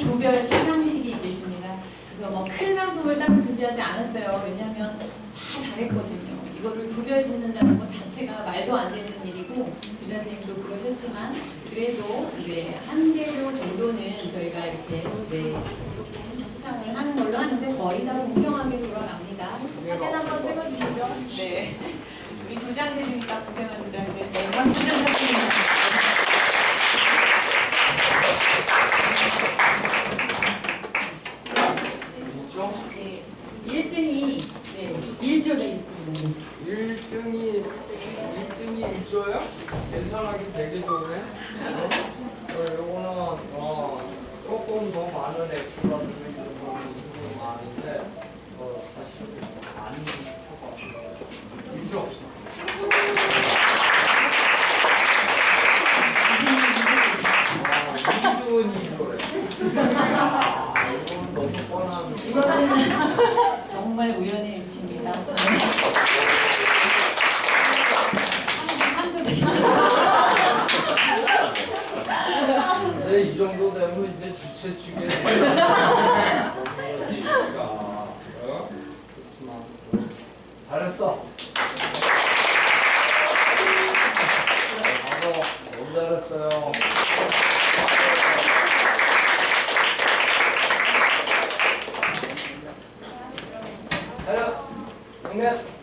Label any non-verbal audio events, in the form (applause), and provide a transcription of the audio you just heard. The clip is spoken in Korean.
조별 시상식이 있겠습니다. 그래서 뭐 큰 상품을 따로 준비하지 않았어요. 왜냐하면 다 잘했거든요. 이거를 구별 짓는다는 것 자체가 말도 안 되는 일이고 교장 선생님도 그러셨지만 그래도 이제 한 개로 정도는 저희가 이렇게 네, 수상을 하는 걸로 하는데 거의 다 공평하게 돌아갑니다. 사진 한번 찍어주시죠. 네. 우리 조장들이니까 고생한 조장들. 네, 박수 좀 부탁드립니다. 1등이 네, 1조에 있습니다. 1등이 1등이 있어요? 계산하기 되게 좋네. 어, 요거는 어, 조금 더 많은 액수가 이거는 (laughs) 정말 우연의 일치입니다. 3조에 있습니다. 근데 이 정도 되면 이제 주최 측에 (laughs) 잘했어. 너무 잘했어요. 자료, 정면.